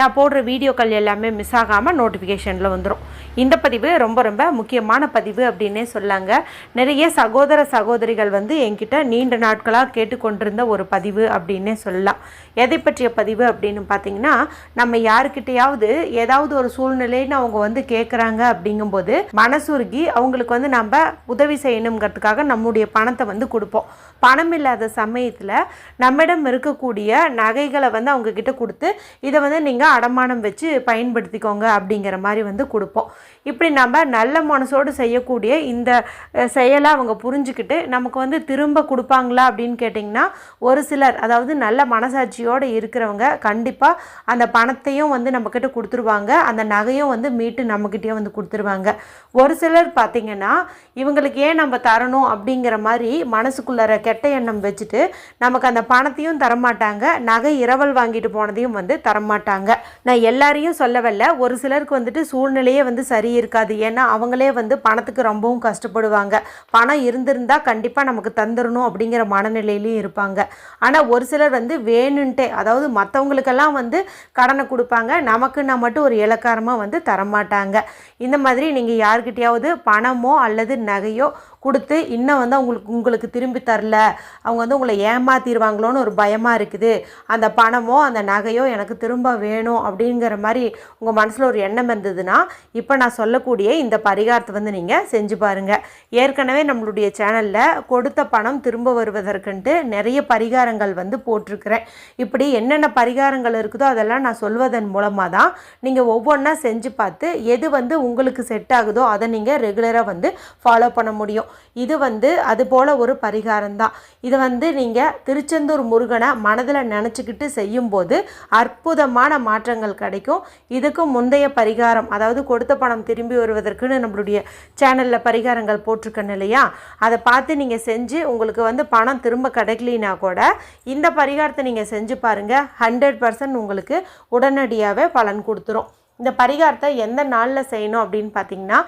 நான் போடுற வீடியோக்கள் எல்லாமே மிஸ் ஆகாமல் நோட்டிஃபிகேஷனில் வந்துடும் இந்த பதிவு ரொம்ப ரொம்ப முக்கியமான பதிவு அப்படின்னே சொல்லாங்க. நிறைய சகோதர சகோதரிகள் வந்து என்கிட்ட நீண்ட நாட்களாக கேட்டுக்கொண்டிருந்த ஒரு பதிவு அப்படின்னே சொல்லலாம். எதை பற்றிய பதிவு அப்படின்னு பார்த்தீங்கன்னா நம்ம யாருக்கிட்டையாவது ஏதாவது ஒரு சூழ்நிலைன்னு அவங்க வந்து கேட்குறாங்க அப்படிங்கும்போது மனசுருகி அவங்களுக்கு வந்து நம்ம உதவி செய்யணுங்கிறதுக்காக நம்முடைய பணத்தை வந்து கொடுப்போம். பணம் இல்லாத சமயத்தில் நம்மிடம் இருக்கக்கூடிய நகைகளை வந்து அவங்கக்கிட்ட கொடுத்து இதை வந்து நீங்கள் அடமானம் வச்சு பயன்படுத்திக்கோங்க அப்படிங்கிற மாதிரி வந்து கொடுப்போம். இப்படி நம்ம நல்ல மனசோடு செய்யக்கூடிய இந்த செயலை அவங்க புரிஞ்சுக்கிட்டு நமக்கு வந்து திரும்ப கொடுப்பாங்களா அப்படின்னு கேட்டிங்கன்னா ஒரு சிலர் அதாவது நல்ல மனசாட்சியோடு இருக்கிறவங்க கண்டிப்பாக அந்த பணத்தையும் வந்து நம்மக்கிட்ட கொடுத்துருவாங்க. அந்த நகையும் வந்து மீட்டு நம்மக்கிட்டே வந்து கொடுத்துருவாங்க. ஒரு சிலர் பார்த்திங்கன்னா இவங்களுக்கு ஏன் நம்ம தரணும் அப்படிங்கிற மாதிரி மனசுக்குள்ளார கெட்ட எண்ணம் வச்சுட்டு நமக்கு அந்த பணத்தையும் தரமாட்டாங்க. நகை இரவல் வாங்கிட்டு போனதையும் வந்து தரமாட்டாங்க. நான் எல்லாரையும் சொல்ல வரல ஒரு சிலருக்கு வந்துட்டு சூழ்நிலையே வந்து சரி இருக்காது ஏன்னா அவங்களே வந்து பணத்துக்கு ரொம்பவும் கஷ்டப்படுவாங்க. பணம் இருந்திருந்தால் கண்டிப்பாக நமக்கு தந்துடணும் அப்படிங்கிற மனநிலையிலையும் இருப்பாங்க. ஆனால் ஒரு சிலர் வந்து வேணுன்ட்டே அதாவது மற்றவங்களுக்கெல்லாம் வந்து கடனை கொடுப்பாங்க. நமக்குன்னா மட்டும் ஒரு இலக்காரமாக வந்து தரமாட்டாங்க. இந்த மாதிரி நீங்கள் யார்கிட்டயாவது பணமோ அல்லது நகையோ கொடுத்து இன்னும் வந்து அவங்களுக்கு உங்களுக்கு திரும்பி தரல அவங்க வந்து உங்களை ஏமாத்திடுவாங்களோன்னு ஒரு பயமாக இருக்குது. அந்த பணமோ அந்த நகையோ எனக்கு திரும்ப வேணும். வேணும் அப்படிங்கிற மாதிரி உங்கள் மனசில் ஒரு எண்ணம் இருந்ததுன்னா இப்போ நான் சொல்லக்கூடிய இந்த பரிகாரத்தை வந்து நீங்கள் செஞ்சு பாருங்கள் ஏற்கனவே நம்மளுடைய சேனலில் கொடுத்த பணம் திரும்ப வருவதற்குன்ட்டு நிறைய பரிகாரங்கள் வந்து போட்டிருக்கிறேன். இப்படி என்னென்ன பரிகாரங்கள் இருக்குதோ அதெல்லாம் நான் சொல்வதன் மூலமாக தான் நீங்கள் ஒவ்வொன்றா செஞ்சு பார்த்து எது வந்து உங்களுக்கு செட் ஆகுதோ அதை நீங்கள் ரெகுலராக வந்து ஃபாலோ பண்ண முடியும். இது வந்து அது போல் ஒரு பரிகாரம் தான் இதை வந்து நீங்கள் திருச்செந்தூர் முருகனை மனதில் நினச்சிக்கிட்டு செய்யும்போது அற்புதமான மாற்றங்கள் கிடைக்கும். இதுக்கு முந்தைய பரிகாரம் அதாவது கொடுத்த பணம் திரும்பி வருவதற்குன்னு நம்மளுடைய சேனலில் பரிகாரங்கள் போட்டு போட்டிருக்கேன் இல்லையா? அதை பார்த்து நீங்கள் செஞ்சு உங்களுக்கு வந்து பணம் திரும்ப கிடைக்கலினா கூட இந்த பரிகாரத்தை நீங்கள் செஞ்சு பாருங்கள் ஹண்ட்ரட் பர்சன்ட் உங்களுக்கு உடனடியாகவே பலன் கொடுத்துரும். இந்த பரிகாரத்தை எந்த நாளில் செய்யணும் அப்படின்னு பார்த்தீங்கன்னா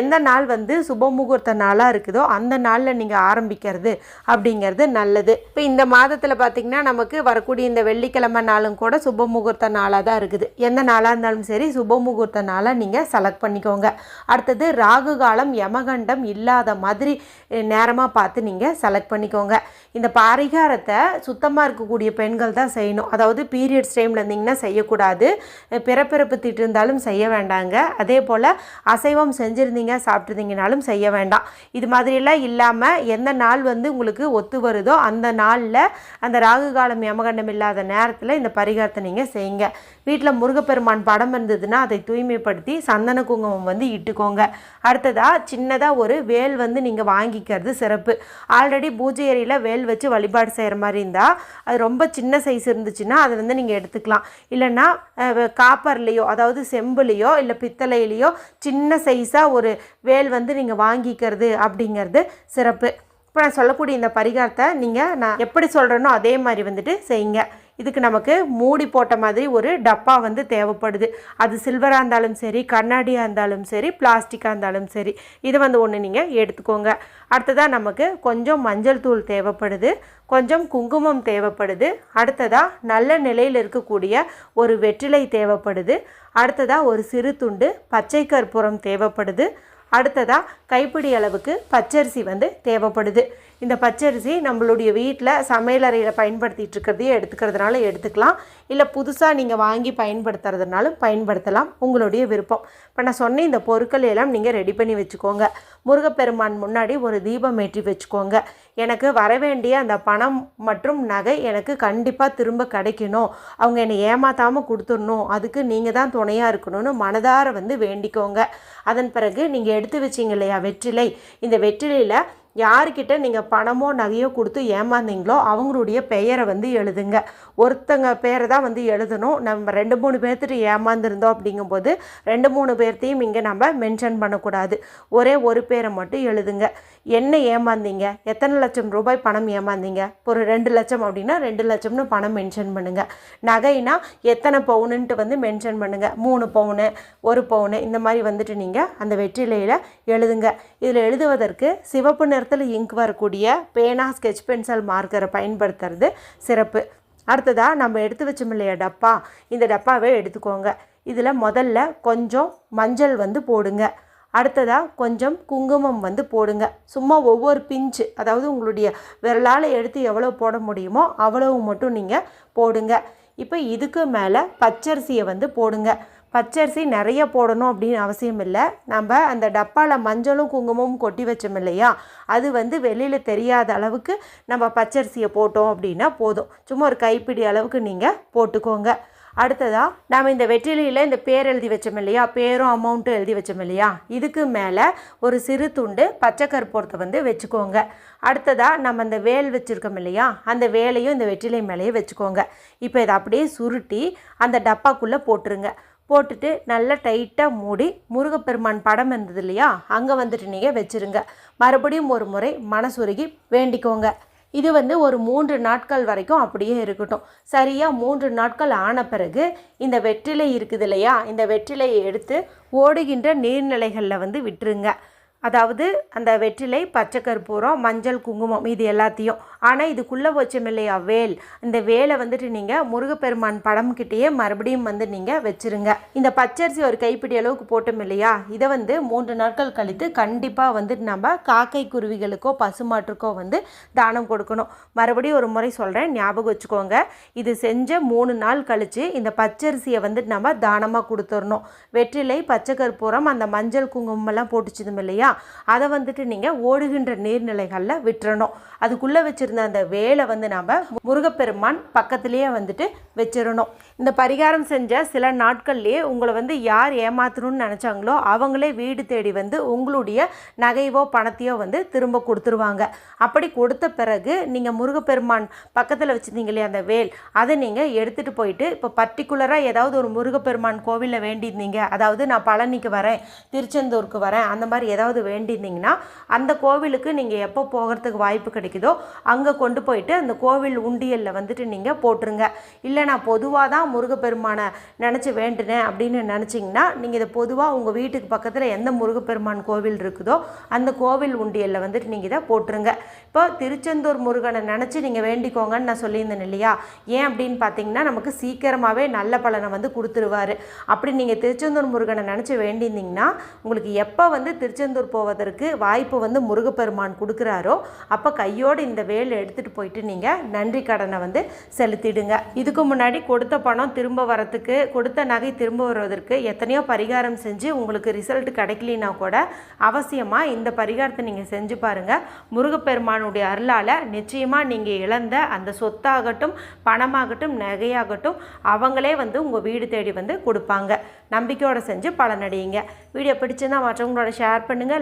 எந்த நாள் வந்து சுப முகூர்த்த நாளாக இருக்குதோ அந்த நாளில் நீங்கள் ஆரம்பிக்கிறது அப்படிங்கிறது நல்லது. இப்போ இந்த மாதத்தில் பார்த்தீங்கன்னா நமக்கு வரக்கூடிய இந்த வெள்ளிக்கிழமை நாளும் கூட சுப முகூர்த்த நாளாக தான் இருக்குது. எந்த நாளாக இருந்தாலும் சரி சுப முகூர்த்த நீங்கள் செலக்ட் பண்ணிக்கோங்க. அடுத்தது ராகு காலம் யமகண்டம் இல்லாத மாதிரி நேரமாக பார்த்து நீங்கள் செலக்ட் பண்ணிக்கோங்க. இந்த பரிகாரத்தை சுத்தமாக இருக்கக்கூடிய பெண்கள் தான் செய்யணும். அதாவது பீரியட்ஸ் டைமில் இருந்தீங்கன்னா செய்யக்கூடாது. பிறப்பிறப்பு திட்டு இருந்தால் இருந்தாலும் செய்ய வேண்டாங்க. அதே போல் அசைவம் செஞ்சுருந்தீங்க சாப்பிட்ருந்தீங்கனாலும் செய்ய வேண்டாம். இது மாதிரிலாம் இல்லாமல் எந்த நாள் வந்து உங்களுக்கு ஒத்து வருதோ அந்த நாளில் அந்த ராகு காலம் யமகண்டம் இல்லாத நேரத்தில் இந்த பரிகாரத்தை நீங்கள் செய்யுங்க. வீட்டில் முருகப்பெருமான் படம் இருந்ததுன்னா அதை தூய்மைப்படுத்தி சந்தன குங்குமம் வந்து இட்டுக்கோங்க. அடுத்ததாக சின்னதாக ஒரு வேல் வந்து நீங்கள் வாங்கிக்கிறது சிறப்பு. ஆல்ரெடி பூஜை அறையில் வேல் வச்சு வழிபாடு செய்கிற மாதிரி இருந்தால் அது ரொம்ப சின்ன சைஸ் இருந்துச்சுன்னா அதை வந்து நீங்கள் எடுத்துக்கலாம். இல்லைன்னா காப்பர்லேயோ அதாவது செம்புலேயோ இல்லை பித்தளையிலையோ சின்ன சைஸாக ஒரு வேல் வந்து நீங்கள் வாங்கிக்கிறது அப்படிங்கிறது சிறப்பு. இப்போ நான் சொல்லக்கூடிய இந்த பரிகாரத்தை நீங்கள் நான் எப்படி சொல்கிறேனோ அதே மாதிரி வந்துட்டு செய்யுங்க. இதுக்கு நமக்கு மூடி போட்ட மாதிரி ஒரு டப்பா வந்து தேவைப்படுது. அது சில்வராக இருந்தாலும் சரி கண்ணாடியாக இருந்தாலும் சரி பிளாஸ்டிக்காக இருந்தாலும் சரி இது வந்து ஒன்று நீங்கள் எடுத்துக்கோங்க. அடுத்ததாக நமக்கு கொஞ்சம் மஞ்சள் தூள் தேவைப்படுது கொஞ்சம் குங்குமம் தேவைப்படுது அடுத்ததாக நல்ல நிலையில் இருக்கக்கூடிய ஒரு வெற்றிலை தேவைப்படுது அடுத்ததாக ஒரு சிறு துண்டு பச்சை கற்பூரம் தேவைப்படுது அடுத்ததாக கைப்பிடி அளவுக்கு பச்சரிசி வந்து தேவைப்படுது. இந்த பச்சரிசி நம்மளுடைய வீட்டில் சமையலறையில் பயன்படுத்திகிட்டு இருக்கிறதையே எடுத்துக்கிறதுனால எடுத்துக்கலாம். இல்லை புதுசாக நீங்கள் வாங்கி பயன்படுத்துறதுனாலும் பயன்படுத்தலாம். உங்களுடைய விருப்பம். இப்போ நான் சொன்ன இந்த பொருட்கள் எல்லாம் நீங்கள் ரெடி பண்ணி வச்சுக்கோங்க. முருகப்பெருமான் முன்னாடி ஒரு தீபம் ஏற்றி வச்சுக்கோங்க. எனக்கு வர வேண்டிய அந்த பணம் மற்றும் நகை எனக்கு கண்டிப்பாக திரும்ப கிடைக்கணும். அவங்க என்னை ஏமாத்தாமல் கொடுத்துடணும். அதுக்கு நீங்கள் தான் துணையாக இருக்கணும்னு மனதார வந்து வேண்டிக்கோங்க. அதன் பிறகு நீங்கள் எடுத்து வச்சிங்க இல்லையா வெற்றிலை. இந்த வெற்றிலையில் யாருக்கிட்ட நீங்கள் பணமோ நகையோ கொடுத்து ஏமாந்தீங்களோ அவங்களுடைய பெயரை வந்து எழுதுங்க. ஒருத்தங்க பேரை தான் வந்து எழுதணும். நம்ம ரெண்டு மூணு பேர்த்துட்டு ஏமாந்துருந்தோம் அப்படிங்கும்போது ரெண்டு மூணு பேர்த்தையும் இங்கே நம்ம மென்ஷன் பண்ணக்கூடாது. ஒரே ஒரு பேரை மட்டும் எழுதுங்க. என்ன ஏமாந்தீங்க? எத்தனை லட்சம் ரூபாய் பணம் ஏமாந்தீங்க? ஒரு ரெண்டு லட்சம் அப்படின்னா ரெண்டு லட்சம்னு பணம் மென்ஷன் பண்ணுங்கள் நகைனா எத்தனை பவுனுன்ட்டு வந்து மென்ஷன் பண்ணுங்கள் மூணு பவுனு ஒரு பவுனு இந்த மாதிரி வந்துட்டு நீங்கள் அந்த வெற்றிலையில் எழுதுங்க. இதில் எழுதுவதற்கு சிவப்பு இடத்துல இங்க் வரக்கூடிய பேனா ஸ்கெட்ச் பென்சில் மார்க்கரை பயன்படுத்துறது சிறப்பு. அடுத்ததாக நம்ம எடுத்து வச்சோம் இல்லையா டப்பா? இந்த டப்பாவே எடுத்துக்கோங்க. இதில் முதல்ல கொஞ்சம் மஞ்சள் வந்து போடுங்க. அடுத்ததாக கொஞ்சம் குங்குமம் வந்து போடுங்க. சும்மா ஒவ்வொரு பிஞ்சு அதாவது உங்களுடைய விரலால் எடுத்து எவ்வளோ போட முடியுமோ அவ்வளவு மட்டும் நீங்கள் போடுங்க. இப்போ இதுக்கு மேலே பச்சரிசியை வந்து போடுங்க. பச்சரிசி நிறைய போடணும் அப்படின்னு அவசியம் இல்லை. நம்ம அந்த டப்பாவில் மஞ்சளும் குங்குமமும் கொட்டி வச்சோம் இல்லையா? அது வந்து வெளியில் தெரியாத அளவுக்கு நம்ம பச்சரிசியை போட்டோம் அப்படின்னா போதும். சும்மா ஒரு கைப்பிடி அளவுக்கு நீங்கள் போட்டுக்கோங்க. அடுத்ததாக நாம் இந்த வெற்றிலையில் இந்த பேர் எழுதி வச்சோம் இல்லையா? பேரும் அமௌண்ட்டும் எழுதி வச்சோம் இல்லையா? இதுக்கு மேலே ஒரு சிறு துண்டு பச்சை கற்பூரத்தை வந்து வச்சுக்கோங்க. அடுத்ததாக நம்ம அந்த வேல் வச்சுருக்கோம் இல்லையா? அந்த வேலையும் இந்த வெற்றிலை மேலேயே வச்சுக்கோங்க. இப்போ இதை அப்படியே சுருட்டி அந்த டப்பாக்குள்ளே போட்டுருங்க. போட்டுட்டு நல்லா டைட்டாக மூடி முருகப்பெருமான் படம் இருந்தது இல்லையா? அங்கே வந்துட்டு நீங்கள் வச்சுருங்க. மறுபடியும் ஒரு முறை மனசுருகி வேண்டிக்கோங்க. இது வந்து ஒரு மூன்று நாட்கள் வரைக்கும் அப்படியே இருக்கட்டும். சரியாக மூன்று நாட்கள் ஆன பிறகு இந்த வெற்றிலை இருக்குது இல்லையா? இந்த வெற்றிலையை எடுத்து ஓடுகின்ற நீர்நிலைகளில் வந்து விட்டுருங்க. அதாவது அந்த வெற்றிலை பச்சை கற்பூரம் மஞ்சள் குங்குமம் இது எல்லாத்தையும். ஆனால் இதுக்குள்ளே வச்சோம் இல்லையா வேல். இந்த வேலை வந்துட்டு நீங்கள் முருகப்பெருமான் படம் கிட்டேயே மறுபடியும் வந்து நீங்கள் வச்சுருங்க. இந்த பச்சரிசி ஒரு கைப்பிடி அளவுக்கு போட்டோம் இல்லையா இதை வந்து மூன்று நாட்கள் கழித்து கண்டிப்பாக வந்துட்டு நம்ம காக்கை குருவிகளுக்கோ பசுமாட்டுக்கோ வந்து தானம் கொடுக்கணும். மறுபடியும் ஒரு முறை சொல்கிறேன் ஞாபகம் வச்சுக்கோங்க. இது செஞ்ச மூணு நாள் கழித்து இந்த பச்சரிசியை வந்துட்டு நம்ம தானமாக கொடுத்துடணும். வெற்றிலை பச்சை கற்பூரம் அந்த மஞ்சள் குங்குமம்லாம் போட்டுச்சதும் இல்லையா அதை வந்துட்டு நீங்கள் ஓடுகின்ற நீர்நிலைகளில் விட்டுறணும். அதுக்குள்ளே வச்சுருந்த அந்த வேலை வந்து நாம் முருகப்பெருமான் பக்கத்துலேயே வந்துட்டு வச்சிடணும் இந்த பரிகாரம் செஞ்ச சில நாட்கள்லேயே உங்களை வந்து யார் ஏமாத்தணும்னு நினச்சாங்களோ அவங்களே வீடு தேடி வந்து உங்களுடைய நகைவோ பணத்தையோ வந்து திரும்ப கொடுத்துருவாங்க. அப்படி கொடுத்த பிறகு நீங்கள் முருகப்பெருமான் பக்கத்தில் வச்சுருந்தீங்க இல்லையா அந்த வேல் அதை நீங்கள் எடுத்துகிட்டு போயிட்டு இப்போ பர்டிகுலராக ஏதாவது ஒரு முருகப்பெருமான் கோவிலில் வேண்டியிருந்தீங்க. அதாவது நான் பழனிக்கு வரேன் திருச்செந்தூருக்கு வரேன் அந்த மாதிரி ஏதாவது வேண்டியிருந்தீங்கன்னா அந்த கோவிலுக்கு நீங்கள் எப்போ போகிறதுக்கு வாய்ப்பு கிடைக்குதோ அங்கே கொண்டு போயிட்டு அந்த கோவில் உண்டியலில் வந்துட்டு நீங்கள் போட்டுருங்க. இல்லை நான் பொதுவாக தான் முருகப்பெருமானை நினச்சி வேண்டுனேன் அப்படின்னு நினச்சிங்கன்னா நீங்கள் இதை பொதுவாக உங்கள் வீட்டுக்கு பக்கத்தில் எந்த முருகப்பெருமான் கோவில் இருக்குதோ அந்த கோவில் உண்டியலில் வந்துட்டு நீங்கள் இதை போட்டுருங்க. இப்போ திருச்செந்தூர் முருகனை நினச்சி நீங்கள் வேண்டிக்கோங்கன்னு நான் சொல்லியிருந்தேன் இல்லையா? ஏன் அப்படின்னு பார்த்தீங்கன்னா நமக்கு சீக்கிரமாகவே நல்ல பலனை வந்து கொடுத்துருவாரு. அப்படி நீங்கள் திருச்செந்தூர் முருகனை நினச்சி வேண்டியிருந்தீங்கன்னா உங்களுக்கு எப்போ வந்து திருச்செந்தூர் போவதற்கு வாய்ப்பு வந்து முருகப்பெருமான் கொடுக்குறாரோ அப்போ கையோடு இந்த வேலை எடுத்துகிட்டு போயிட்டு நீங்கள் நன்றி கடனை வந்து செலுத்திடுங்க. இதுக்கு முன்னாடி கொடுத்த பணம் திரும்ப வரத்துக்கு கொடுத்த நகை திரும்ப வருவதற்கு எத்தனையோ பரிகாரம் செஞ்சு உங்களுக்கு ரிசல்ட் கிடைக்கலினா கூட அவசியமாக இந்த பரிகாரத்தை நீங்கள் செஞ்சு பாருங்கள் முருகப்பெருமானுடைய அருளால் நிச்சயமாக நீங்கள் இழந்த அந்த சொத்தாகட்டும் பணமாகட்டும் நகையாகட்டும் அவங்களே வந்து உங்கள் வீடு தேடி வந்து கொடுப்பாங்க. நம்பிக்கையோடு செஞ்சு பலனடையுங்க. வீடியோ பிடிச்சிருந்தால் மற்றவங்களோட ஷேர் பண்ணுங்கள்